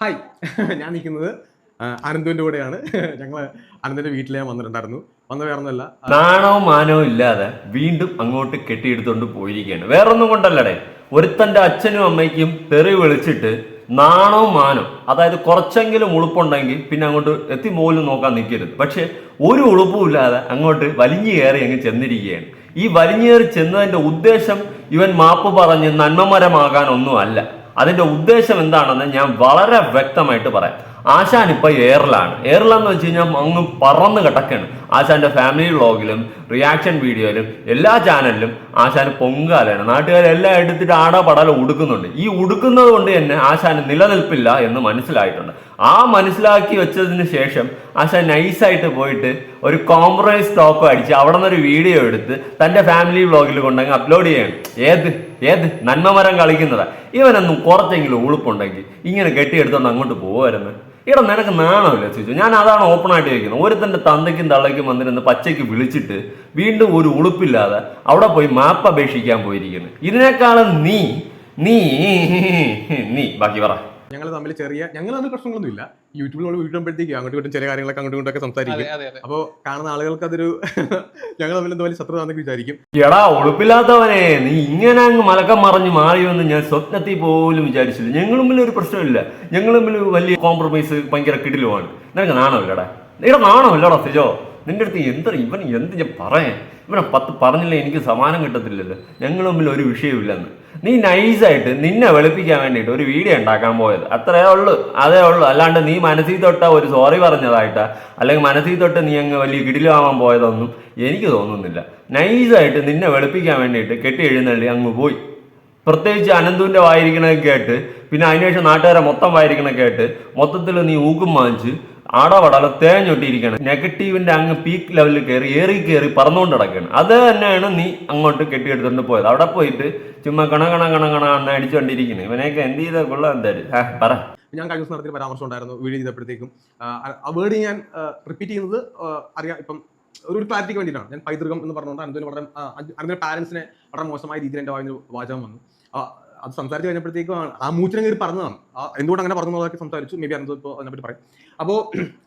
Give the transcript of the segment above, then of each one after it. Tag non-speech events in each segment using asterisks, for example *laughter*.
Hi. *laughs* ഞാൻ നിൽക്കുന്നത് അനന്തുവിന്റെ കൂടെയാണ്. *laughs* ഞങ്ങൾ അനന്തിന്റെ വീട്ടിലേ വന്നിട്ടുണ്ടായിരുന്നു. വന്ന വേറെ നാണോ മാനോ ഇല്ലാതെ വീണ്ടും അങ്ങോട്ട് കെട്ടിയെടുത്തോണ്ട് പോയിരിക്കുകയാണ് വേറൊന്നും കൊണ്ടല്ലടേ. ഒരുത്തന്റെ അച്ഛനും അമ്മയ്ക്കും തെറി വിളിച്ചിട്ട് നാണോ മാനോ അതായത് കുറച്ചെങ്കിലും ഉളുപ്പുണ്ടെങ്കിൽ പിന്നെ അങ്ങോട്ട് എത്തി പോലും നോക്കാൻ നിൽക്കരുത്. പക്ഷെ ഒരു ഉളുപ്പും ഇല്ലാതെ അങ്ങോട്ട് വലിഞ്ഞു കയറി അങ്ങ് ചെന്നിരിക്കുകയാണ്. ഈ വലിഞ്ഞു കയറി ചെന്നതിന്റെ ഉദ്ദേശം ഇവൻ മാപ്പ് പറഞ്ഞ് നന്മമരമാകാനൊന്നും അല്ല അതിന്റെ ഉദ്ദേശം എന്താണെന്ന് ഞാൻ വളരെ വ്യക്തമായിട്ട് പറയാം. ആശാൻ ഇപ്പോൾ എയറിലാണ് എയറിലെന്ന് വെച്ച് കഴിഞ്ഞാൽ അങ്ങ് പറന്ന് കിടക്കാണ്. ആശാന്റെ ഫാമിലി വ്ളോഗിലും റിയാക്ഷൻ വീഡിയോയിലും എല്ലാ ചാനലിലും ആശാൻ പൊങ്കാലാണ് നാട്ടുകാരെല്ലാം എടുത്തിട്ട് ആടാ പടാല ഉടുക്കുന്നുണ്ട്. ഈ ഉടുക്കുന്നത് കൊണ്ട് തന്നെ ആശാന് നിലനിൽപ്പില്ല എന്ന് മനസ്സിലായിട്ടുണ്ട്. ആ മനസ്സിലാക്കി വെച്ചതിന് ശേഷം ആശാൻ നൈസായിട്ട് പോയിട്ട് ഒരു കോംപ്രമൈസ് ടോപ്പ് അടിച്ച് അവിടെ നിന്ന് ഒരു വീഡിയോ എടുത്ത് തന്റെ ഫാമിലി വ്ളോഗിൽ കൊണ്ടങ്ങ് അപ്ലോഡ് ചെയ്യണം. ഏത്? ഏത്? നന്മമരം കളിക്കുന്നതാ. ഇവനൊന്നും കുറച്ചെങ്കിലും ഉളുപ്പുണ്ടെങ്കിൽ ഇങ്ങനെ കെട്ടിയെടുത്തോണ്ട് അങ്ങോട്ട് പോകുമായിരുന്നു ഇവിടെ നിനക്ക് നാണമില്ല ചോദിച്ചു ഞാൻ അതാണ് ഓപ്പൺ ആയിട്ട് ചോദിക്കുന്നത്. ഒരുത്തന്റെ തന്തയ്ക്കും തള്ളയ്ക്കും വന്നിരുന്ന് പച്ചയ്ക്ക് വിളിച്ചിട്ട് വീണ്ടും ഒരു ഉളുപ്പില്ലാതെ അവിടെ പോയി മാപ്പ് അപേക്ഷിക്കാൻ പോയിരിക്കുന്നു. ഇതിനേക്കാളും നീ നീ *laughs* നീ ബാക്കി പറ. ഞങ്ങൾ തമ്മിൽ ചെറിയ ഞങ്ങൾ തമ്മിൽ പ്രശ്നങ്ങളൊന്നും ഇല്ല യൂട്യൂബിൽ നമ്മൾ വീട്ടുമ്പോഴത്തേക്ക് അങ്ങോട്ട് ഇങ്ങോട്ടും ചില കാര്യങ്ങളൊക്കെ അങ്ങോട്ടും ഇങ്ങോട്ടൊക്കെ സംസാരിക്കും. അപ്പോൾ കാണുന്ന ആളുകൾക്ക് അതൊരു *laughs* ഞങ്ങൾ തമ്മിൽ എന്തോ വലിയ ശത്രുതാണെന്നൊക്കെ വിചാരിക്കും. എടാ ഉളുപ്പില്ലാത്തവനെ നീ ഇങ്ങനെ അങ്ങ് മലക്കം മറിഞ്ഞ് മാറിയെന്ന് ഞാൻ സ്വപ്നത്തിൽ പോലും വിചാരിച്ചില്ല. ഞങ്ങൾ തമ്മിൽ ഒരു പ്രശ്നമില്ല. ഞങ്ങൾ തമ്മിൽ വലിയ കോംപ്രമൈസ് ഭയങ്കര കിടിലുമാണ് നിനക്ക് നാണമില്ലടാ. ഇവിടെ നാണമില്ലടാ സിജോ. നിന്റെ അടുത്ത് എന്ത് ഇവൻ എന്ത് ഞാൻ പറയാൻ? ഇവനെ പത്ത് പറഞ്ഞില്ല എനിക്ക് സമാനം കിട്ടത്തില്ലല്ലോ. ഞങ്ങൾ മുമ്പിൽ ഒരു വിഷയമില്ലെന്ന് നീ നൈസായിട്ട് നിന്നെ വെളുപ്പിക്കാൻ വേണ്ടിയിട്ട് ഒരു വീഡിയോ ഉണ്ടാക്കാൻ പോയത്. അത്രേ ഉള്ളൂ അതേ ഉള്ളൂ. അല്ലാണ്ട് നീ മനസ്സിൽ തൊട്ട ഒരു സോറി പറഞ്ഞതായിട്ടാ അല്ലെങ്കിൽ മനസ്സിൽ തൊട്ട് നീ അങ്ങ് വലിയ കിടിലാവാൻ പോയതൊന്നും എനിക്ക് തോന്നുന്നില്ല. നൈസായിട്ട് നിന്നെ വെളുപ്പിക്കാൻ വേണ്ടിയിട്ട് കെട്ടി എഴുന്നള്ളി അങ്ങ് പോയി. പ്രത്യേകിച്ച് അനന്തുവിന്റെ വായിരിക്കണത് കേട്ട് പിന്നെ അതിനുശേഷം നാട്ടുകാരെ മൊത്തം വായിരിക്കണ കേട്ട് മൊത്തത്തിൽ നീ ഊക്കും വാങ്ങിച്ച് ആടപടല തേഞ്ഞൊട്ടിയിരിക്കണം നെഗറ്റീവിന്റെ അങ്ങ് പീക്ക് ലെവലിൽ കയറി ഏറി കയറി പറന്നുകൊണ്ട് കിടക്കുകയാണ് അത് തന്നെയാണ് നീ അങ്ങോട്ട് കെട്ടിയെടുത്തുകൊണ്ട് പോയത്. അവിടെ പോയിട്ട് ചുമ്മാ കണ കണ കണ കണ എണ്ണ അടിച്ചുകൊണ്ടിരിക്കുന്നത് ഇവനെയൊക്കെ എന്ത് ചെയ്താൽ കൊള്ളാം എന്തായാലും. പറ. ഞാൻ കഴിഞ്ഞ ദിവസം നടത്തിയ പരാമർശം ഉണ്ടായിരുന്നു വീഡിയോ ചെയ്തപ്പോഴത്തേക്കും. ആ, വേർഡ് ഞാൻ റിപ്പീറ്റ് ചെയ്യുന്നത് അറിയാം ഇപ്പം ഒരു ക്ലാരിറ്റിക്ക് വേണ്ടിയിട്ടാണ്. ഞാൻ പൈതൃകം എന്ന് പറഞ്ഞുകൊണ്ട് അനന്തിന് വളരെ അനന്തിന്റെ പാരൻസിനെ വളരെ മോശമായ രീതിയിൽ എന്റെ വായന വാചകം വന്നു. അത് സംസാരിച്ച് കഴിഞ്ഞപ്പോഴത്തേക്കും ആ- മൂച്ചിനെ കയറി പറഞ്ഞതാണ്. എന്തുകൊണ്ട് അങ്ങനെ പറഞ്ഞു സംസാരിച്ചു. മേ ബി അനന്ത് ഇപ്പോൾ അതിനെപ്പറ്റി പറയും. അപ്പോൾ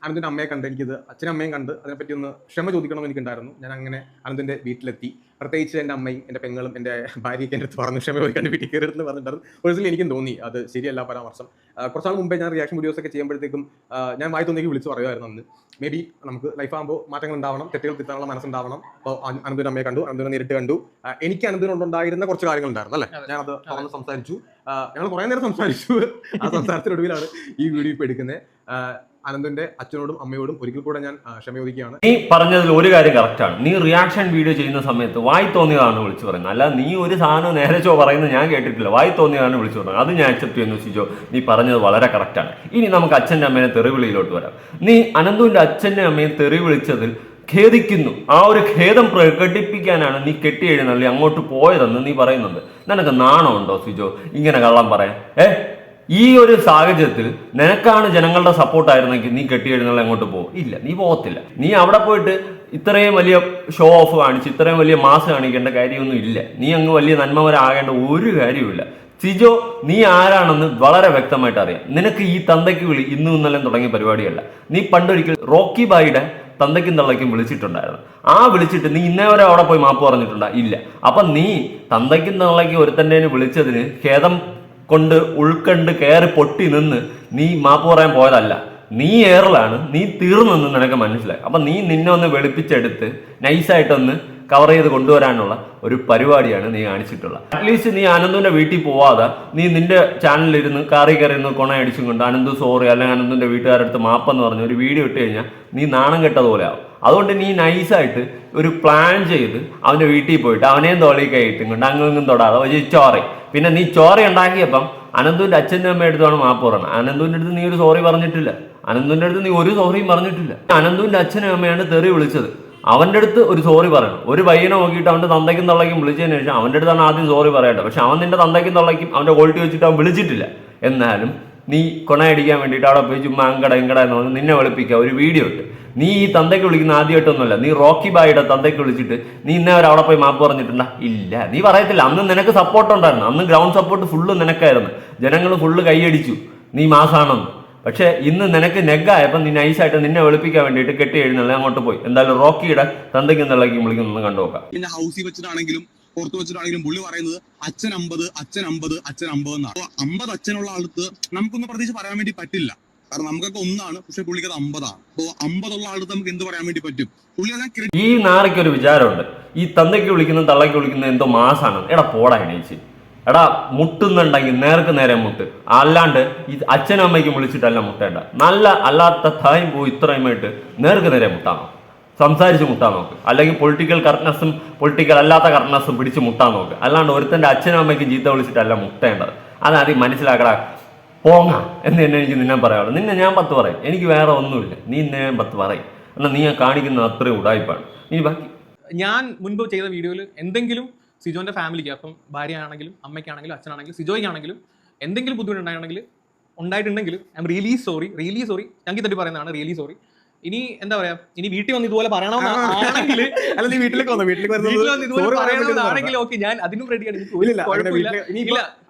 അനന്തിന്റെ അമ്മയെ കണ്ട് എനിക്കിത് അച്ഛനും അമ്മയും കണ്ട് അതിനെപ്പറ്റി ഒന്ന് ക്ഷമ ചോദിക്കണമെന്ന് എനിക്കുണ്ടായിരുന്നു. ഞാൻ അങ്ങനെ അനന്തിന്റെ വീട്ടിലെത്തി. പ്രത്യേകിച്ച് എന്റെ അമ്മയും എന്റെ പെങ്ങളും എന്റെ ഭാര്യയ്ക്ക് എന്റെ അടുത്ത് പറഞ്ഞു ക്ഷമ ചോദിക്കാൻ വീട്ടിൽ എന്ന് പറഞ്ഞിട്ടുണ്ടായിരുന്നു ഒരിക്കലും എനിക്കും തോന്നി അത് ശരിയല്ല പരാമർശം. കുറച്ചാൾ കുറച്ച് നാൾ മുമ്പേ ഞാൻ റിയാക്ഷൻ വീഡിയോസ് ഒക്കെ ചെയ്യുമ്പോഴത്തേക്കും ഞാൻ വായി തോന്നിക്ക് വിളിച്ച് പറയുമായിരുന്നു അന്ന്. മേ ബി നമുക്ക് ലൈഫാകുമ്പോൾ മാറ്റങ്ങൾ ഉണ്ടാവണം തെറ്റുകൾ തിരുത്താനുള്ള മനസ്സുണ്ടാവണം. അപ്പോൾ അനന്തിന് അമ്മയെ കണ്ടു അനന്തിനെ നേരിട്ട് കണ്ടു. എനിക്ക് അനന്തിനുണ്ടായിരുന്ന കുറച്ച് കാര്യങ്ങൾ ഉണ്ടായിരുന്നു അല്ലേ? അതെ. ഞാനത് തുറന്ന് സംസാരിച്ചു. ഞങ്ങൾ കുറേ നേരം സംസാരിച്ചു. ആ സംസാരത്തിനൊടുവിലാണ് ഈ വീഡിയോ ഇപ്പോൾ എടുക്കുന്നത്. അനന്തിന്റെ അച്ഛനോടും അമ്മയോടും ഒരിക്കൽ കൂടെ ഞാൻ ക്ഷമയോദിക്കുകയാണ് ക്ഷമ നീ പറഞ്ഞതിൽ ഒരു കാര്യം കറക്റ്റാണ് നീ റിയാക്ഷൻ വീഡിയോ ചെയ്യുന്ന സമയത്ത് വായി തോന്നിയതാണ് വിളിച്ചു പറയുന്നത്. അല്ല നീ ഒരു സാധനം നേരെ ചോ പറയുന്നത് ഞാൻ കേട്ടിട്ടില്ല. വായി തോന്നിയതാണ് വിളിച്ചു പറയുന്നത്. അത് ഞാൻ അക്സെപ്റ്റ് ചെയ്യുന്നു സിജോ. നീ പറഞ്ഞത് വളരെ കറക്റ്റാണ് ഇനി നമുക്ക് അച്ഛന്റെ അമ്മേനെ തെറിവിളിയിലോട്ട് വരാം. നീ അനന്തുവിന്റെ അച്ഛന്റെ അമ്മയെ തെറി വിളിച്ചതിൽ ഖേദിക്കുന്നു. ആ ഒരു ഖേദം പ്രകടിപ്പിക്കാനാണ് നീ കെട്ടി എഴുന്നള്ളി അങ്ങോട്ട് പോയതെന്ന് നീ പറയുന്നുണ്ട്. നിനക്ക് നാണമുണ്ടോ സിജോ? ഇങ്ങനെ കള്ളം പറയാൻ. ഏ? ഈ ഒരു സാഹചര്യത്തിൽ നിനക്കാണ് ജനങ്ങളുടെ സപ്പോർട്ടായിരുന്നെങ്കിൽ നീ കെട്ടി എഴുന്നള്ളി അങ്ങോട്ട് പോകും ഇല്ല നീ പോകത്തില്ല. നീ അവിടെ പോയിട്ട് ഇത്രയും വലിയ ഷോ ഓഫ് കാണിച്ച് ഇത്രയും വലിയ മാസ് കാണിക്കേണ്ട കാര്യമൊന്നും ഇല്ല. നീ അങ്ങ് വലിയ നന്മവരാകേണ്ട ഒരു കാര്യമില്ല സിജോ നീ ആരാണെന്ന് വളരെ വ്യക്തമായിട്ട് അറിയാം. നിനക്ക് ഈ തന്തയ്ക്ക് വിളി ഇന്നും ഇന്നലെയും തുടങ്ങിയ പരിപാടിയല്ല. നീ പണ്ടൊരിക്കൽ റോക്കി ബായിയുടെ തന്തയ്ക്കും തള്ളയ്ക്കും വിളിച്ചിട്ടുണ്ടായിരുന്നു. ആ വിളിച്ചിട്ട് നീ ഇന്നേ വരെ അവിടെ പോയി മാപ്പ് പറഞ്ഞിട്ടുണ്ടാ? ഇല്ല. അപ്പൊ നീ തന്തയ്ക്കും തള്ളയ്ക്കും ഒരുത്തന്റെ വിളിച്ചതിന് ഖേദം കൊണ്ട് ഉൾക്കണ്ട് കയറി പൊട്ടി നിന്ന് നീ മാപ്പ് പറയാൻ പോയതല്ല. നീ ഏറലാണ് നീ തീർന്നെന്ന് നിനക്ക് മനസ്സിലായി. അപ്പൊ നീ നിന്നെ ഒന്ന് വെളുപ്പിച്ചെടുത്ത് നൈസായിട്ടൊന്ന് കവർ ചെയ്ത് കൊണ്ടുവരാനുള്ള ഒരു പരിപാടിയാണ് നീ കാണിച്ചിട്ടുള്ളത് അറ്റ്ലീസ്റ്റ് നീ അനന്തുവിന്റെ വീട്ടിൽ പോവാതെ നീ നിന്റെ ചാനലിലിരുന്ന് കാറി കയറി ഇരുന്ന് കൊണ അടിച്ചും കൊണ്ട് അനന്തു സോറി അല്ലെങ്കിൽ അനന്തുവിന്റെ വീട്ടുകാരുടെ അടുത്ത് മാപ്പെന്ന് പറഞ്ഞ് ഒരു വീഡിയോ ഇട്ട് കഴിഞ്ഞാൽ നീ നാണം കെട്ടതുപോലെ ആവും. അതുകൊണ്ട് നീ നൈസായിട്ട് ഒരു പ്ലാൻ ചെയ്ത് അവന്റെ വീട്ടിൽ പോയിട്ട് അവനെയും തോളി കൈയിട്ടും കൊണ്ട് അങ്ങും തൊടാതെ ഒരു ചോറി. പിന്നെ നീ ചോറി ഉണ്ടാക്കിയപ്പം അനന്തുവിന്റെ അച്ഛന്റെ അമ്മയുടെ അടുത്താണ് മാപ്പ് പറയണം അനന്തുവിന്റെ അടുത്ത് നീ ഒരു സോറി പറഞ്ഞിട്ടില്ല. അനന്തുവിന്റെ അടുത്ത് നീ ഒരു സോറിയും പറഞ്ഞിട്ടില്ല. അനന്തുവിന്റെ അച്ഛനും അമ്മയാണ് തെറി വിളിച്ചത്. അവന്റെ അടുത്ത് ഒരു സോറി പറയണം. ഒരു പയ്യനെ നോക്കിയിട്ട് അവന്റെ തന്തയ്ക്കും തള്ളയ്ക്കും വിളിച്ചതിന് ശേഷം അവന്റെ അടുത്താണ് ആദ്യം സോറി പറയട്ടെ പക്ഷെ അവൻ നിന്റെ തന്തയ്ക്കും തള്ളയ്ക്കും അവന്റെ ക്വാളിറ്റി വെച്ചിട്ട് അവൻ വിളിച്ചിട്ടില്ല. എന്നാലും നീ കൊണയടിക്കാൻ വേണ്ടിയിട്ട് അവിടെ പോയി ചുമ്മാ അങ്കട ഇങ്കട എന്ന് പറഞ്ഞ് നിന്നെ വിളിപ്പിക്കുക ഒരു വീഡിയോ ഉണ്ട്. നീ ഈ തന്തയ്ക്ക് വിളിക്കുന്ന ആദ്യമായിട്ടൊന്നുമല്ല. നീ റോക്കി ബായിയുടെ തന്തയ്ക്ക് വിളിച്ചിട്ട് നീ ഇന്നേ വരെ അവിടെ പോയി മാപ്പ് പറഞ്ഞിട്ടുണ്ടാ? ഇല്ല. നീ പറയത്തില്ല. അന്ന് നിനക്ക് സപ്പോർട്ട് ഉണ്ടായിരുന്നു. അന്ന് ഗ്രൗണ്ട് സപ്പോർട്ട് ഫുള്ള് നിനക്കായിരുന്നു. ജനങ്ങൾ ഫുള്ള് കൈയടിച്ചു. നീ മാസാണെന്ന്. പക്ഷേ ഇന്ന് നിനക്ക് നെഗായപ്പോൾ നീ നൈസായിട്ട് നിന്നെ വെളുപ്പിക്കാൻ വേണ്ടിയിട്ട് കെട്ടി എഴുന്നള്ളി അങ്ങോട്ട് പോയി. എന്തായാലും റോക്കിയുടെ തന്തയ്ക്ക് തള്ളയ്ക്കും വിളിക്കുന്നു കണ്ടു നോക്കാം. പിന്നെ ഹൗസിൽ വെച്ചിട്ടാണെങ്കിലും പുറത്ത് വെച്ചിട്ടാണെങ്കിലും പുള്ളി പറയുന്നത് അച്ഛൻ അമ്പത് അച്ഛൻ അമ്പത് അച്ഛൻ അമ്പത് എന്നാണ്. അമ്പത് അച്ഛനുള്ള ആൾക്ക് നമുക്കൊന്നും പ്രത്യേകിച്ച് പറയാൻ വേണ്ടി പറ്റില്ല. കാരണം നമുക്കൊക്കെ ഒന്നാണ് പക്ഷെ പുള്ളിക്ക് അത് അമ്പതാണ്. അപ്പൊ അമ്പതുള്ള ആൾക്ക് നമുക്ക് എന്ത് പറയാൻ വേണ്ടി പറ്റും? പുള്ളി അതാ ഈ നാറിക്ക് ഒരു വിചാരമുണ്ട്. ഈ തന്തയ്ക്ക് വിളിക്കുന്ന തള്ളയ്ക്ക് വിളിക്കുന്ന എന്തോ മാസാണ്. എടാ പോടാ എണീച്ച്. എടാ മുട്ടുന്നുണ്ടെങ്കിൽ നേർക്ക് നേരെ മുട്ട്. അല്ലാണ്ട് ഈ അച്ഛനും അമ്മയ്ക്കും വിളിച്ചിട്ടല്ല മുട്ടേണ്ട. നല്ല അല്ലാത്ത തായും പോയി ഇത്രയുമായിട്ട് നേർക്ക് നേരെ നോക്ക്. സംസാരിച്ച് മുട്ടാൻ നോക്ക്. അല്ലെങ്കിൽ പൊളിറ്റിക്കൽ കറക്റ്റ്നസ്സും പൊളിറ്റിക്കൽ അല്ലാത്ത കറക്റ്റ്നസ്സും പിടിച്ച് മുട്ടാൻ നോക്ക്. അല്ലാണ്ട് ഒരുത്തന്റെ അച്ഛനും അമ്മയ്ക്കും ചീത്ത വിളിച്ചിട്ടല്ല മുട്ടേണ്ടത്. അതാദ്യം മനസ്സിലാക്കടാ. പോങ്ങ എന്ന് തന്നെ എനിക്ക് നിന്നെ പറയാനുള്ളൂ. നിന്നെ ഞാൻ പത്ത് പറയും. എനിക്ക് വേറെ ഒന്നുമില്ല. നീ നിന്നെ ഞാൻ പത്ത് പറയും. എന്നാൽ നീ കാണിക്കുന്ന അത്രയും ഉടായ്പാണ്. ഇനി ബാക്കി ഞാൻ മുൻപ് ചെയ്ത വീഡിയോയിൽ എന്തെങ്കിലും സിജോന്റെ ഫാമിലിക്ക് അപ്പം ഭാര്യയാണെങ്കിലും അമ്മയ്ക്കാണെങ്കിലും അച്ഛനാണെങ്കിലും സിജോയ്ക്കാണെങ്കിലും എന്തെങ്കിലും ബുദ്ധിമുട്ടുണ്ടായിരുന്നെങ്കിൽ ഉണ്ടായിട്ടുണ്ടെങ്കിൽ I'm really sorry really sorry ഞങ്ങൾക്ക് തട്ടി പറയുന്നതാണ് റിയലി സോറി ഇനി എന്താ പറയാ? ഇനി വീട്ടിൽ വന്ന് ഇതുപോലെ പറയണമെന്നാണെങ്കിൽ അല്ല നീ വീട്ടിലേക്ക് വന്നോ? വീട്ടിലേക്ക് വീട്ടിൽ വന്ന് വരുന്നത് ഇതുപോലെ പറയണമെന്നാണെങ്കിൽ ഓക്കെ ഞാൻ അതിനും റെഡിയാണ്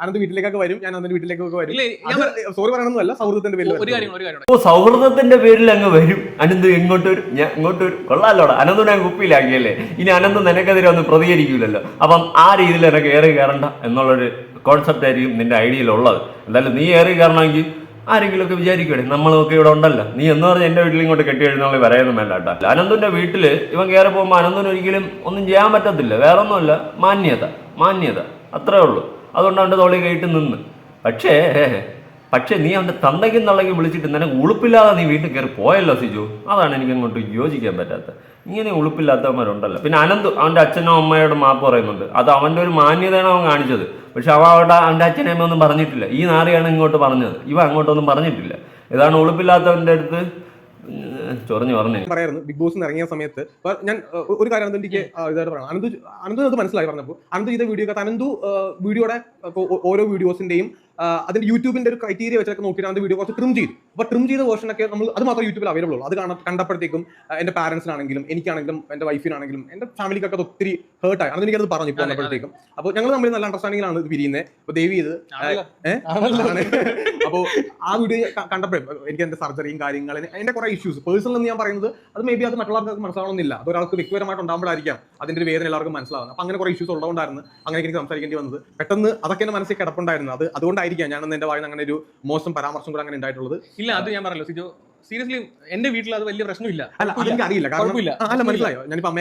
അനന്ത് വീട്ടിലേക്കൊക്കെ വരും ഞാൻ അതിന്റെ വീട്ടിലേക്കൊക്കെ വരും. ഇല്ല ഞാൻ സോറി പറയണമെന്നല്ല സൗഹൃദത്തിന്റെ പേരിൽ ഒരു കാര്യം ഒരു കാര്യം ഓ സൗഹൃദത്തിന്റെ പേരിൽ അങ്ങ് വരും. അനന്ത് എങ്ങോട്ട് വരും. ഞാൻ ഇങ്ങോട്ട് വരും. കൊള്ളാലോടാ അനന്ത് ഞാൻ കുപ്പിയിലാക്കിയല്ലേ? ഇനി അനന്ത് നിനക്കെതിരെ ഒന്നും പ്രതികരിക്കൂലല്ലോ. അപ്പം ആ രീതിയിൽ എനിക്ക് ഏറി കയറണ്ട എന്നുള്ളൊരു കോൺസെപ്റ്റ് ആയിരിക്കും നിന്റെ ഐഡിയയിലുള്ളത്. എന്തായാലും നീ ഏറി കയറണമെങ്കിൽ ആരെങ്കിലുമൊക്കെ വിചാരിക്കുവാണ്? നമ്മളൊക്കെ ഇവിടെ ഉണ്ടല്ലോ. നീ എന്ന് പറഞ്ഞാൽ എന്റെ വീട്ടിൽ ഇങ്ങോട്ട് കെട്ടി എഴുന്നള്ളി വരായൊന്നും വേണ്ട കേട്ടോ അനന്തുന്റെ വീട്ടിൽ ഇവൻ കയറി പോകുമ്പോൾ അനന്തുന് ഒരിക്കലും ഒന്നും ചെയ്യാൻ പറ്റത്തില്ല. വേറെ ഒന്നുമല്ല മാന്യത മാന്യത. അത്രേ ഉള്ളൂ. അതുകൊണ്ട് അവന്റെ തോളി കയറ്റി നിന്ന്. പക്ഷേ പക്ഷേ നീ അവന്റെ തന്തയ്ക്കും തള്ളയ്ക്കും വിളിച്ചിട്ട് നിനക്ക് ഉളുപ്പില്ലാതെ നീ വീട്ടിൽ കയറി പോയല്ലോ സിജു? അതാണ് എനിക്ക് അങ്ങോട്ട് യോജിക്കാൻ പറ്റാത്തത്. ഇങ്ങനെ ഉളുപ്പില്ലാത്തവന്മാരുണ്ടല്ലോ. പിന്നെ അനന്ത് അവന്റെ അച്ഛനോ അമ്മയോട് മാപ്പ് പറയുന്നുണ്ട്. അത് അവന്റെ ഒരു മാന്യതയാണ് അവൻ കാണിച്ചത്. പക്ഷെ അവ അവിടെ അവന്റെ അച്ഛനെ അമ്മ ഒന്നും പറഞ്ഞിട്ടില്ല. ഈ നാറിയാണ് ഇങ്ങോട്ട് പറഞ്ഞത്. ഇവ അങ്ങോട്ടൊന്നും പറഞ്ഞിട്ടില്ല. ഇതാണ് ഉളുപ്പില്ലാത്തവന്റെ അടുത്ത് ചൊറഞ്ഞു പറഞ്ഞു. പറയായിരുന്നു ബിഗ് ബോസ് ഇറങ്ങിയ സമയത്ത്. ഞാൻ ഒരു കാര്യം അനന്ത് എനിക്ക് അഹ്, ഇതായിട്ട് പറയാം. അനന്തു അനന്തു അത് മനസ്സിലായി പറഞ്ഞപ്പോൾ. അനന്തു ചെയ്ത വീഡിയോ അനന്തു വീഡിയോയുടെ ഓരോ വീഡിയോസിന്റെയും അതിന്റെ യൂട്യൂബിന്റെ ഒരു ക്രൈറ്റീരിയ വെച്ചൊക്കെ നോക്കിയിട്ട് അതിന്റെ വീഡിയോ കുറച്ച് ട്രിം ചെയ്തു. അപ്പോൾ ട്രിം ചെയ്ത വേർഷൻ ഒക്കെ നമ്മൾ അത് മാത്രം യൂട്യൂബിൽ അവൈലബിൾ ഉള്ളൂ. അത് കാണാൻ കണ്ടപ്പോഴത്തേക്കും എന്റെ പാരന്റ്സിനാണെങ്കിലും എനിക്കാണെങ്കിലും എന്റെ വൈഫിനാണെങ്കിലും എന്റെ ഫാമിലിക്കൊക്കെ അത് ഒത്തിരി ഹേർട്ട് ആയി. അന്ന് എനിക്കത് പറഞ്ഞു ഇപ്പോൾ അതെ, അതെ. അപ്പോൾ ഞങ്ങൾ തമ്മിൽ നല്ല അണ്ടർസ്റ്റാൻഡിങ്ങിലാണ് ഇത് പിരിയുന്നത് അപ്പോൾ ദേവി ഇത് അപ്പോൾ ആ വീഡിയോ കണ്ടപ്പോഴേ എനിക്ക് എന്റെ സർജറിയും കാര്യങ്ങളും എന്റെ കുറെ ഇഷ്യൂസ് പേഴ്സണൽ എന്ന് ഞാൻ പറയുന്നത് അത് മേ ബി അത് മറ്റുള്ളവർക്ക് മനസ്സിലാവണമെന്നില്ല. അത് ഒരാൾക്ക് വ്യക്തിപരമായിട്ട് ഉണ്ടാകുമ്പോഴായിരിക്കാം അതിന്റെ ഒരു വേദന എല്ലാവർക്കും മനസ്സിലാവുന്നത്. അപ്പോൾ അങ്ങനെ കുറെ ഇഷ്യൂസ് ഉള്ളതുകൊണ്ടായിരുന്നു അങ്ങനെ എനിക്ക് സംസാരിക്കേണ്ടി വന്നത്. പെട്ടെന്ന് അതൊക്കെ എന്റെ മനസ്സിൽ കിടപ്പുണ്ടായിരുന്നു. അത് അതുകൊണ്ടായിരിക്കാം ഞാൻ എന്റെ വായന അങ്ങനെ ഒരു മോശം പരാമർശം കൂടെ അങ്ങനെ ഉണ്ടായിട്ടുള്ളത്. ഇല്ല അത് ഞാൻ പറഞ്ഞല്ലോ. സിജോ സീരിയസ്ലി എന്റെ വീട്ടിൽ അത് വലിയ പ്രശ്നമില്ല. അല്ല അറിയില്ല കാരണം മനസ്സിലായോ? ഞാനിപ്പോ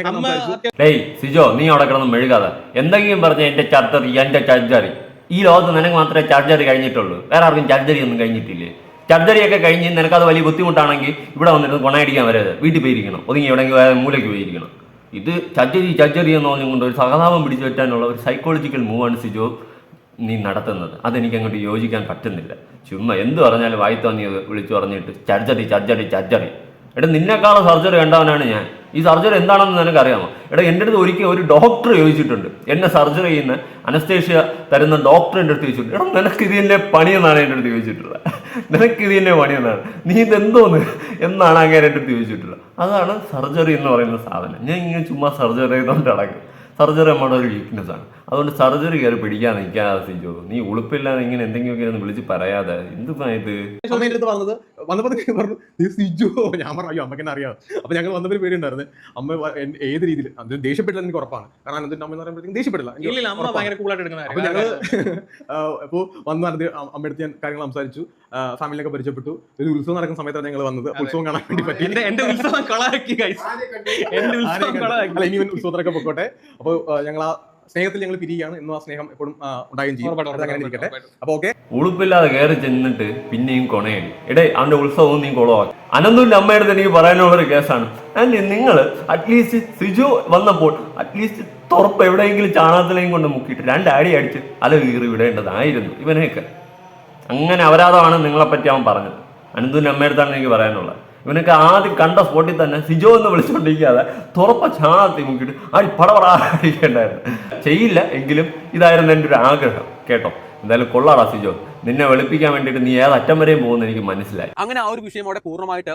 ഡേയ് സിജോ നീ അവിടെ കിടന്ന് മെഴുകാതെ. എന്തെങ്കിലും പറഞ്ഞ എന്റെ ചാർജർ എന്റെ ചർച്ചറി ഈ ലോകത്ത് നിനക്ക് മാത്രമേ ചാർജർ കഴിഞ്ഞിട്ടുള്ളൂ. വേറെ ആർക്കും ചർച്ചറി ഒന്നും കഴിഞ്ഞിട്ടില്ലേ? ചർച്ചറിയൊക്കെ കഴിഞ്ഞ് നിനക്കത് വലിയ ബുദ്ധിമുട്ടാണെങ്കിൽ ഇവിടെ വന്നിട്ട് കൊണയടിക്കാൻ വരരുത്. വീട്ടിൽ പോയിരിക്കണം. ഒതുങ്ങി എവിടെയെങ്കിലും വേറെ മൂലയ്ക്ക് പോയിരിക്കണം. ഇത് ചർജറി ചർജറി എന്ന് പറഞ്ഞുകൊണ്ട് ഒരു സഹതാപം പിടിച്ചു പറ്റാനുള്ള ഒരു സൈക്കോളജിക്കൽ മൂവാണ് സിജോ. നീ നടത്തുന്നത്. അതെനിക്ക് അങ്ങോട്ട് യോജിക്കാൻ പറ്റുന്നില്ല. ചുമ്മാ എന്ത് പറഞ്ഞാലും വായിത്തോ നീ വിളിച്ചു പറഞ്ഞിട്ട് ചർച്ചറി ചർച്ചറി ചർച്ചറി എടാ നിന്നെക്കാളും സർജറി കണ്ടവനാണ് ഞാൻ. ഈ സർജറി എന്താണെന്ന് നിനക്കറിയാമോ? എടാ എന്റെ അടുത്ത് ഒരിക്കൽ ഒരു ഡോക്ടർ ചോദിച്ചിട്ടുണ്ട്. എന്നെ സർജറി ചെയ്യുന്ന അനസ്തേഷ്യ തരുന്ന ഡോക്ടർ എന്റെ അടുത്ത് ചോദിച്ചിട്ടുണ്ട്. എടാ നിനക്ക് ഇത് തന്നെ പണിയെന്നാണ് എന്റെ അടുത്ത് ചോദിച്ചിട്ടുള്ളത്. നിനക്ക് ഇത് തന്നെ പണിയെന്നാണ്. നീ ഇതെന്തോന്ന് എന്നാണ് അങ്ങനെ എന്റെ അടുത്ത് ചോദിച്ചിട്ടുള്ളത്. അതാണ് സർജറി എന്ന് പറയുന്ന സാധനം. ഞാൻ ഇങ്ങനെ ചുമ്മാ സർജറി ചെയ്തുകൊണ്ട് അടക്കും സർജറി നമ്മുടെ ഒരു വീക്ക്നെസ് ആണ്. അതുകൊണ്ട് സർജറി കയറി പിടിക്കാൻ നിൽക്കാതെ സിജോ നീ ഉളുപ്പില്ലാതെ ഇങ്ങനെ എന്തെങ്കിലുമൊക്കെ ഒന്ന് വിളിച്ച് പറയാതെ എന്ത് ഇത്? അടുത്ത് പറഞ്ഞത് വന്നപ്പോൾ പറഞ്ഞു നീ സിജോ. ഞാൻ പറഞ്ഞു അയ്യോ അറിയാം. അപ്പൊ ഞങ്ങൾ വന്നപ്പോൾ പേടിയുണ്ടായിരുന്നു. അമ്മ ഏത് രീതിയിൽ? അത് ദേഷ്യപ്പെട്ടില്ല എനിക്ക് ഉറപ്പാണ്. കാരണം അനന്തിന്റെ അമ്മ എന്ന് പറയുമ്പോഴത്തേക്കും ദേഷ്യപ്പെട്ടില്ല. അമ്മ. ഭയങ്കര കൂളായിട്ട് എടുക്കുന്ന അപ്പൊ കാര്യം. ഞങ്ങൾ അപ്പോ വന്ന് നടന്ന് അമ്മയടുത്ത് ഞാൻ കാര്യങ്ങൾ സംസാരിച്ചു. ഫാമിലിയൊക്കെ പരിചയപ്പെട്ടു. ഒരു ഉത്സവം നടക്കുന്ന സമയത്താണ് ഞങ്ങൾ വന്നത്. ഉത്സവം കാണാൻ വേണ്ടി പറ്റി. ഉത്സവം കളാക്കി ഉത്സവം കളാക്കി. ഇനി ഉത്സവത്തിനൊക്കെ പൊക്കോട്ടെ. അപ്പോൾ ഞങ്ങൾ ആ സ്നേഹത്തിൽ ഞങ്ങൾ പിരിയുകയാണ്. എന്നും ആ സ്നേഹം എപ്പോഴും ഉണ്ടായും ഉണ്ടാകുകയും ചെയ്യും. അങ്ങനെ ഇരിക്കട്ടെ. അപ്പൊ ഓക്കെ. ഉളുപ്പില്ലാതെ കയറി ചെന്നിട്ട് പിന്നെയും കൊണയടി. എടേ അവന്റെ ഉത്സവവും നീ കുളമാക്കി അനന്തുവിന്റെ അമ്മയുടെ എനിക്ക് പറയാനുള്ള ഒരു കേസാണ് ആൻഡ് നിങ്ങൾ അറ്റ്ലീസ്റ്റ് സിജു വന്നപ്പോൾ അറ്റ്ലീസ്റ്റ് തുറപ്പ് എവിടെയെങ്കിലും ചാണകത്തിലേയും കൊണ്ട് മുക്കിയിട്ട് രണ്ടടി അടിച്ച് അല കീറി വിടേണ്ടതായിരുന്നു ഇവനെയൊക്കെ. അങ്ങനെ അപരാധമാണ് നിങ്ങളെപ്പറ്റി അവൻ പറഞ്ഞത്. അനന്തുവിന്റെ അടുത്താണ് എനിക്ക് പറയാനുള്ളത്. ഇവനൊക്കെ ആദ്യം കണ്ട സ്പോട്ടിൽ തന്നെ സിജോ എന്ന് വിളിച്ചുകൊണ്ടിരിക്കാതെ തുറപ്പ ചാണകത്തിൽ മുക്കിയിട്ട് അടി പടപടാ അടിക്കേണ്ടായിരുന്നു ചെയ്യില്ല എങ്കിലും ഇതായിരുന്നു എന്റെ ഒരു ആഗ്രഹം. കേട്ടോ? എന്തായാലും കൊള്ളാടാ സിജോ. നിന്നെ വെളുപ്പിക്കാൻ വേണ്ടിട്ട് നീ ഏത് അറ്റം വരെയും പോകുന്ന എനിക്ക് മനസ്സിലായി. അങ്ങനെ ആ ഒരു വിഷയം അവിടെ പൂർണമായിട്ട്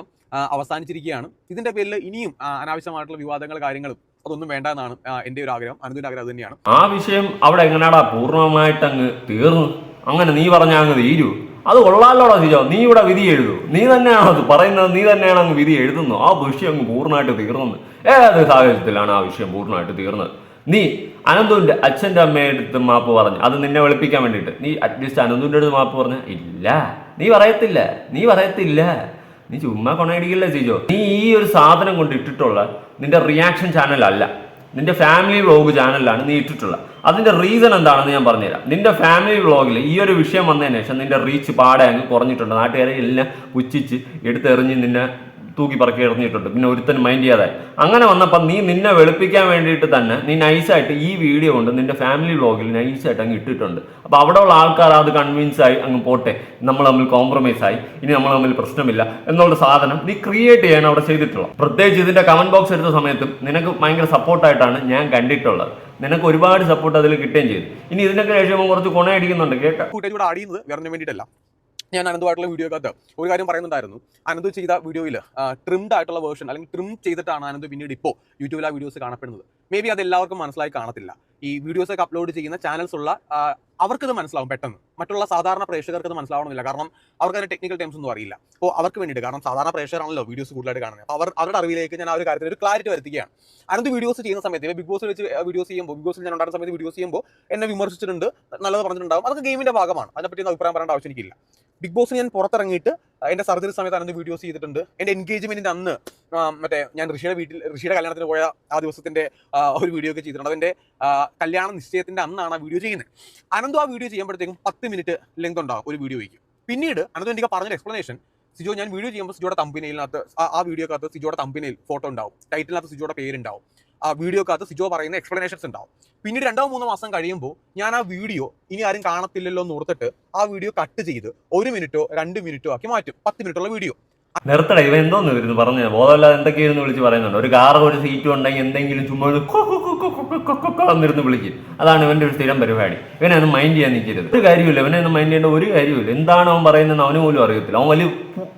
അവസാനിച്ചിരിക്കുകയാണ്. ഇതിന്റെ പേരിൽ ഇനിയും അനാവശ്യമായിട്ടുള്ള വിവാദങ്ങൾ കാര്യങ്ങളും അതൊന്നും വേണ്ട എന്നാണ് എന്റെ ഒരു ആഗ്രഹം. അനുദിന്റെ ആഗ്രഹം തന്നെയാണ്. ആ വിഷയം അവിടെ എങ്ങനെയാടാ പൂർണമായിട്ട് അങ്ങ് തീർന്നു? അങ്ങനെ നീ പറഞ്ഞാൽ അങ്ങ് തീരൂ. അത് കൊള്ളാലോടാ സിജോ നീ ഇവിടെ വിധി എഴുതൂ. നീ തന്നെയാണോ അത് പറയുന്നത്? നീ തന്നെയാണ് അങ്ങ് വിധി എഴുതുന്നു ആ വിഷയം അങ്ങ് പൂർണമായിട്ട് തീർന്നത്. ഏത് സാഹചര്യത്തിലാണ് ആ വിഷയം പൂർണമായിട്ട് തീർന്നത്. നീ അനന്തുവിന്റെ അച്ഛന്റെ അമ്മയുടെ അടുത്ത് മാപ്പ് പറഞ്ഞു അത് നിന്നെ വെളുപ്പിക്കാൻ വേണ്ടിയിട്ട്. നീ അറ്റ്ലീസ്റ്റ് അനന്തുവിന്റെ അടുത്ത് മാപ്പ് പറഞ്ഞ ഇല്ല. നീ പറയത്തില്ല. നീ പറയത്തില്ല. നീ ചുമ്മാ കൊണയടിക്കില്ല ചേച്ചോ നീ ഈ ഒരു സാധനം കൊണ്ട് ഇട്ടിട്ടുള്ള നിന്റെ റിയാക്ഷൻ ചാനൽ അല്ല. നിന്റെ ഫാമിലി വ്ളോഗ് ചാനലിലാണ് നീ ഇട്ടിട്ടുള്ളത്. അതിന്റെ റീസൺ എന്താണെന്ന് ഞാൻ പറഞ്ഞുതരാം. നിന്റെ ഫാമിലി വ്ളോഗിൽ ഈ ഒരു വിഷയം വന്നതിന് ശേഷം നിന്റെ റീച്ച് പാടെ അങ്ങ് കുറഞ്ഞിട്ടുണ്ട്. നാട്ടുകാരെ എല്ലാം പുച്ഛിച്ച് എടുത്തെറിഞ്ഞ് നിന്നെ തൂക്കി പറക്കി എറിഞ്ഞിട്ടുണ്ട്. പിന്നെ ഒരുത്തൻ മൈൻഡ് ചെയ്യാതെ. അങ്ങനെ വന്നപ്പോൾ നീ നിന്നെ വെളുപ്പിക്കാൻ വേണ്ടിയിട്ട് തന്നെ നീ നൈസായിട്ട് ഈ വീഡിയോ കൊണ്ട് നിന്റെ ഫാമിലി വ്ളോഗിൽ നൈസായിട്ട് അങ്ങ് ഇട്ടിട്ടുണ്ട്. അപ്പോൾ അവിടെ ഉള്ള ആൾക്കാർ അത് കൺവിൻസ് ആയി അങ്ങ് പോട്ടെ. നമ്മൾ തമ്മിൽ കോംപ്രമൈസ് ആയി. ഇനി നമ്മൾ തമ്മിൽ പ്രശ്നമില്ല എന്നുള്ള സാധനം നീ ക്രിയേറ്റ് ചെയ്യാൻ അവിടെ ചെയ്തിട്ടുള്ളത് പ്രത്യേകിച്ച് ഇതിന്റെ കമന്റ് ബോക്സ് എടുത്ത സമയത്തും നിനക്ക് ഭയങ്കര സപ്പോർട്ടായിട്ടാണ് ഞാൻ കണ്ടിട്ടുള്ളത്. നിനക്ക് ഒരുപാട് സപ്പോർട്ട് അതിൽ കിട്ടുകയും ചെയ്തു. ഇനി ഇതിനൊക്കെ ശേഷം കുറച്ച് കൊണയടിക്കുന്നുണ്ട് കേട്ടോ? കൂട്ടുകാരി ഇവിടെ ആടിയുന്നത് വേണ്ടിയിട്ടല്ല. ഞാൻ അനന്തുമായിട്ടുള്ള വീഡിയോക്കകത്ത് ഒരു കാര്യം പറയുന്നുണ്ടായിരുന്നു. അനന്ത് ചെയ്ത വീഡിയോയിൽ ട്രിംഡ് ആയിട്ടുള്ള വേർഷൻ അല്ലെങ്കിൽ ട്രിം ചെയ്തിട്ടാണ് അനന്ത് പിന്നീട് ഇപ്പോൾ യൂട്യൂബിൽ ആ വീഡിയോസ് കാണപ്പെടുന്നത്. മേ ബി അത് എല്ലാവർക്കും മനസ്സിലായി കാണത്തില്ല. ഈ വീഡിയോസ് ഒക്കെ അപ്ലോഡ് ചെയ്യുന്ന ചാനൽസ് ഉള്ള അവർക്കത് മനസ്സിലാവും പെട്ടെന്ന്. മറ്റുള്ള സാധാരണ പ്രേക്ഷകർക്ക് അത് മനസ്സിലാവണമെന്നില്ല. കാരണം അവർക്ക് അതിന് ടെക്നിക്കൽ ടേംസ് ഒന്നും അറിയില്ല. അപ്പോൾ അവർക്ക് വേണ്ടിയിട്ട് കാരണം സാധാരണ പ്രേക്ഷകരാണല്ലോ വീഡിയോസ് കൂടുതലായിട്ട് കാണുന്നത്. അവർ അവരുടെ അറിവിലേക്ക് ഞാൻ ആ ഒരു കാര്യത്തിൽ ഒരു ക്ലാരിറ്റി വരുത്തുകയാണ്. അനന്ത് വീഡിയോസ് ചെയ്യുന്ന സമയത്ത് ബിഗ് ബോസ് വെച്ച് വീഡിയോസ് ചെയ്യുമ്പോൾ ബിഗ് ബോസിൽ ഞാൻ ഉണ്ടായിരുന്ന സമയത്ത് വീഡിയോസ് ചെയ്യുമ്പോൾ എന്നെ വിമർശിച്ചിട്ടുണ്ട് നല്ലത് പറഞ്ഞിട്ടുണ്ടാവും. അതൊക്കെ ഗെയിമിന്റെ ഭാഗമാണ്. അതിനെപ്പറ്റി ഒന്നും അഭിപ്രായം പറയേണ്ട ആവശ്യം എനിക്കില്ല. ബിഗ് ബോസ് ഞാൻ പുറത്തിറങ്ങിയിട്ട് എന്റെ സർജറി സമയത്ത് അനന്ത് വീഡിയോസ് ചെയ്തിട്ടുണ്ട്. എന്റെ എൻഗേജ്മെന്റിന്റെ അന്ന് മറ്റേ ഞാൻ ഋഷിയുടെ വീട്ടിൽ ഋഷിയുടെ കല്യാണത്തിന് പോയ ആ ദിവസത്തിന്റെ ഒരു വീഡിയോ ഒക്കെ ചെയ്തിട്ടുണ്ട്. അതിന്റെ ആ, കല്യാണ നിശ്ചയത്തിന്റെ അന്നാണ് ആ വീഡിയോ ചെയ്യുന്നത്. അനന്തു ആ വീഡിയോ ചെയ്യുമ്പോഴത്തേക്കും പത്ത് മിനിറ്റ് ലെങ്ത് ഉണ്ടാകും ഒരു വീഡിയോയ്ക്ക് പിന്നീട് അനന്തു എനിക്ക് പറഞ്ഞ എക്സ്പ്ലനേഷൻ സിജോ ഞാൻ വീഡിയോ ചെയ്യുമ്പോൾ സിജോയുടെ തമ്പിനയിലിനകത്ത് ആ വീഡിയോക്കകത്ത് സിജോയുടെ തമ്പിനയിൽ ഫോട്ടോ ഉണ്ടാവും. ടൈറ്റിലിനകത്ത് സിജോയുടെ പേരുണ്ടാവും. ആ വീഡിയോക്കകത്ത് സിജോ പറയുന്ന എക്സ്പ്ലനേഷൻസ് ഉണ്ടാവും. പിന്നീട് രണ്ടോ മൂന്നോ മാസം കഴിയുമ്പോൾ ഞാൻ ആ വീഡിയോ ഇനി ആരും കാണത്തില്ലല്ലോ എന്ന് ഓർത്തിട്ട് ആ വീഡിയോ കട്ട് ചെയ്ത് ഒരു മിനിറ്റോ രണ്ട് മിനിറ്റോ ആക്കി മാറ്റും. പത്ത് മിനിറ്റുള്ള വീഡിയോ. നിർത്തട ഇവ എന്തോന്ന് ഇരുന്ന് പറഞ്ഞു ബോധമില്ലാതെ എന്തൊക്കെയായിരുന്നു വിളിച്ച് പറയുന്നുണ്ട്. ഒരു കാറ് ഒരു സീറ്റ് ഉണ്ടെങ്കിൽ എന്തെങ്കിലും ചുമ്മാ വന്നിരുന്ന് വിളിക്കും. അതാണ് ഇവന്റെ ഒരു സ്ഥിരം പരിപാടി. ഇവനെ ഒന്ന് മൈൻഡ് ചെയ്യാൻ നിൽക്കരുത്. ഒരു കാര്യമില്ല ഇവനെ ഒന്ന് മൈൻഡ് ചെയ്യേണ്ട ഒരു കാര്യമില്ല എന്താണ് അവൻ പറയുന്നത് അവന് പോലും അറിയത്തില്ല. അവൻ വലിയ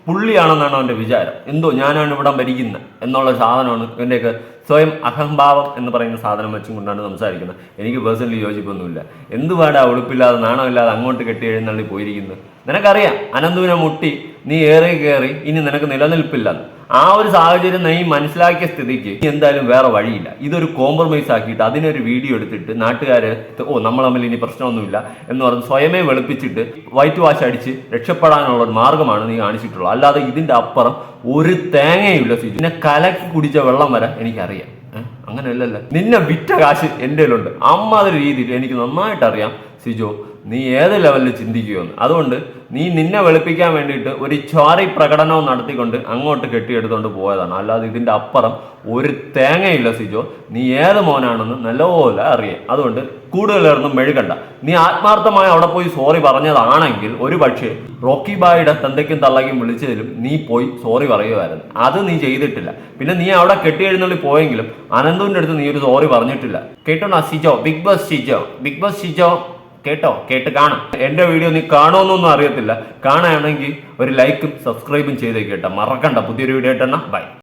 പുള്ളിയാണെന്നാണ് അവന്റെ വിചാരം. എന്തോ ഞാനാണ് ഇവിടെ ഭരിക്കുന്നത് എന്നുള്ള സാധനമാണ് എന്റെയൊക്കെ സ്വയം അഹംഭാവം എന്ന് പറയുന്ന സാധനം വെച്ചും കൊണ്ടാണ് സംസാരിക്കുന്നത്. എനിക്ക് പേഴ്സണലി യോജിപ്പൊന്നുമില്ല. എന്തുപാടാ ഉളുപ്പില്ലാതെ നാണമില്ലാതെ അങ്ങോട്ട് കെട്ടി എഴുന്നള്ളി പോയിരിക്കുന്നത്? നിനക്കറിയാം അനന്തുവിനെ മുട്ടി നീ ഏറെ കയറി ഇനി നിനക്ക് നിലനിൽപ്പില്ലെന്ന്. ആ ഒരു സാഹചര്യം നീ മനസ്സിലാക്കിയ സ്ഥിതിക്ക് എന്തായാലും വേറെ വഴിയില്ല. ഇതൊരു കോംപ്രമൈസ് ആക്കിയിട്ട് അതിനൊരു വീഡിയോ എടുത്തിട്ട് നാട്ടുകാർ ഓ നമ്മൾ തമ്മിൽ ഇനി പ്രശ്നമൊന്നുമില്ല എന്ന് പറഞ്ഞ് സ്വയമേ വെളുപ്പിച്ചിട്ട് വൈറ്റ് വാഷ് അടിച്ച് രക്ഷപ്പെടാനുള്ള ഒരു മാർഗമാണ് നീ കാണിച്ചിട്ടുള്ളത്. അല്ലാതെ ഇതിന്റെ അപ്പുറം ഒരു തേങ്ങയുള്ള സിജു നിന്നെ കലക്കി കുടിച്ച വെള്ളം വരെ എനിക്കറിയാം? അങ്ങനെയല്ലല്ലോ. നിന്നെ വിറ്റ കാശ് എന്റെ കയ്യിലുണ്ട്. അമ്മാതിരി രീതിയിൽ എനിക്ക് നന്നായിട്ട് അറിയാം സിജോ. നീ ഏത് ലെവലിൽ ചിന്തിക്കുമെന്ന്. അതുകൊണ്ട് നീ നിന്നെ വെളുപ്പിക്കാൻ വേണ്ടിയിട്ട് ഒരു ചോറി പ്രകടനവും നടത്തിക്കൊണ്ട് അങ്ങോട്ട് കെട്ടിയെടുത്തുകൊണ്ട് പോയതാണ്. അല്ലാതെ ഇതിന്റെ അപ്പുറം ഒരു തേങ്ങയില്ല സിജോ. നീ ഏത് മോനാണെന്ന് നല്ലപോലെ അറിയാം. അതുകൊണ്ട് കൂടുതലേർന്നും മെഴുകണ്ട. നീ ആത്മാർത്ഥമായി അവിടെ പോയി സോറി പറഞ്ഞതാണെങ്കിൽ ഒരു പക്ഷേ റോക്കി ബായുടെ തന്തയ്ക്കും തള്ളയ്ക്കും വിളിച്ചതിലും നീ പോയി സോറി പറയുമായിരുന്നു. അത് നീ ചെയ്തിട്ടില്ല. പിന്നെ നീ അവിടെ കെട്ടിയെഴുന്നള്ളി പോയെങ്കിലും അനന്തുവിന്റെ അടുത്ത് നീ ഒരു സോറി പറഞ്ഞിട്ടില്ല. കേട്ടോ Sijo? Bigg Boss Sijo? Bigg Boss Sijo? കേട്ടോ കേട്ട് കാണാം. എന്റെ വീഡിയോ നീ കാണുമെന്നൊന്നും അറിയത്തില്ല. കാണുകയാണെങ്കിൽ ഒരു ലൈക്കും സബ്സ്ക്രൈബും ചെയ്തേക്കേട്ടോ മറക്കണ്ട പുതിയൊരു വീഡിയോ ആയിട്ടെന്നാ ബൈ